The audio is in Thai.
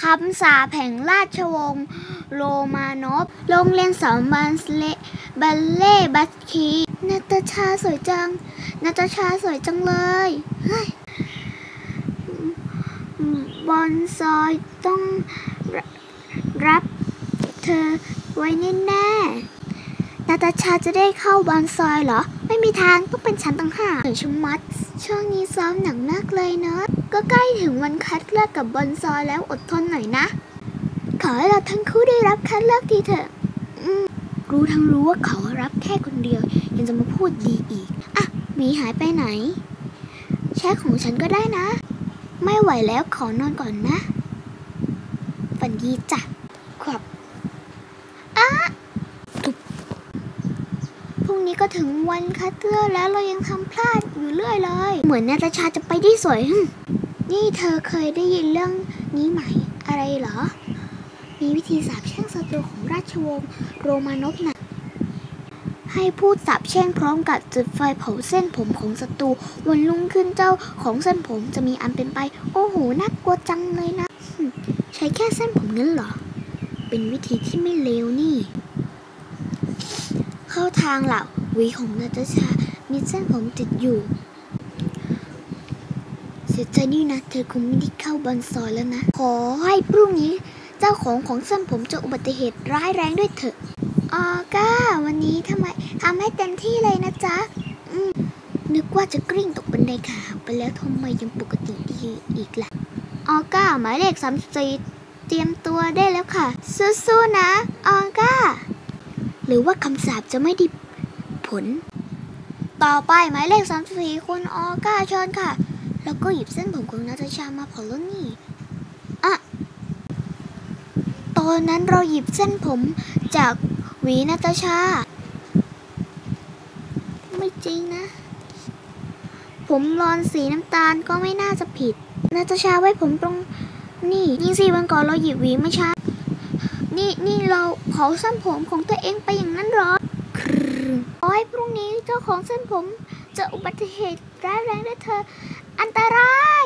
คำสาแห่งราชวงศ์โรมานอฟโรงเรียนสอนบัลเล่บัลเล่บัสคีนาตาชาสวยจังนาตาชาสวยจังเลยเฮ้ยบอนซอยต้องรรับเธอไว้แน่ๆ นาตาชาจะได้เข้าบอนซอยเหรอ ไม่มีทางต้องเป็นฉันต่างหากเหนื่อยชะมัด ช่วงนี้ซ้อมหนักมากเลยเนอะก็ใกล้ถึงวันคัดเลือกกับบอนซอยแล้วอดทนหน่อยนะ ขอให้เราทั้งคู่ได้รับคัดเลือกทีเถอะรู้ทั้งรู้ว่าเขารับแค่คนเดียว ยังจะมาพูดดีอีก อะหมีหายไปไหน แชทของฉันก็ได้นะ ไม่ไหวแล้วขอนอนก่อนนะ ฝันดีจ้ะครับอะ นี้ก็ถึงวันคัดเลือกแล้วเรายังทำพลาดอยู่เรื่อยเลย เหมือนนาตาชาจะไปได้สวยหึนี่เธอเคยได้ยินเรื่องนี้ไหม อะไรเหรอ มีวิธีสาบแช่งศัตรูของราชวงศ์โรมานอฟนะให้พูดสาบแช่งพร้อมกับจุดไฟเผาเส้นผมของศัตรูวันรุ่งขึ้นเจ้าของเส้นผมจะมีอันเป็นไป โอ้โหน่ากลัวจังเลยนะ ใช้แค่เส้นผมงั้นเหรอ เป็นวิธีที่ไม่เลวนี่ ทางเหล่าหวีของนาตาชา มีเส้นผมติดอยู่ เสียใจนี่นะ เธอคงไม่ได้เข้าบอลซอยแล้วนะ ขอให้พรุ่งนี้ เจ้าของของเส้นผมจะอุบัติเหตุร้ายแรงด้วยเถอะออก้า วันนี้ทำไมทำให้เต็มที่เลยนะจ๊ะอืมนึกว่าจะกริ่งตกบันไดขาหักไปแล้วทำไมยังปกติดีอีกล่ะออก้าหมายเลขสามสี่เตรียมตัวได้แล้วค่ะ สู้ๆนะออ หรือว่าคำสาปจะไม่ได้ผล ต่อไปหมายเลขสามสี่คุณออก้าเชิญค่ะ แล้วก็หยิบเส้นผมของนาตาชามาเผาแล้วนี่อะตอนนั้นเราหยิบเส้นผมจากหวีนาตาชา ไม่จริงนะ ผมรอนสีน้ำตาลก็ไม่น่าจะผิดนาตาชาไว้ผมตรงนี่ยิ่งสิวันก่อนเราหยิบหวีไมาใช้ นี่นี่เราเผาเส้นผมของตัวเองไปอย่างนั้นหรอครึมขอให้พรุ่งนี้เจ้าของเส้นผมจะอุบัติเหตุร้ายแรงด้วยเธอ อันตราย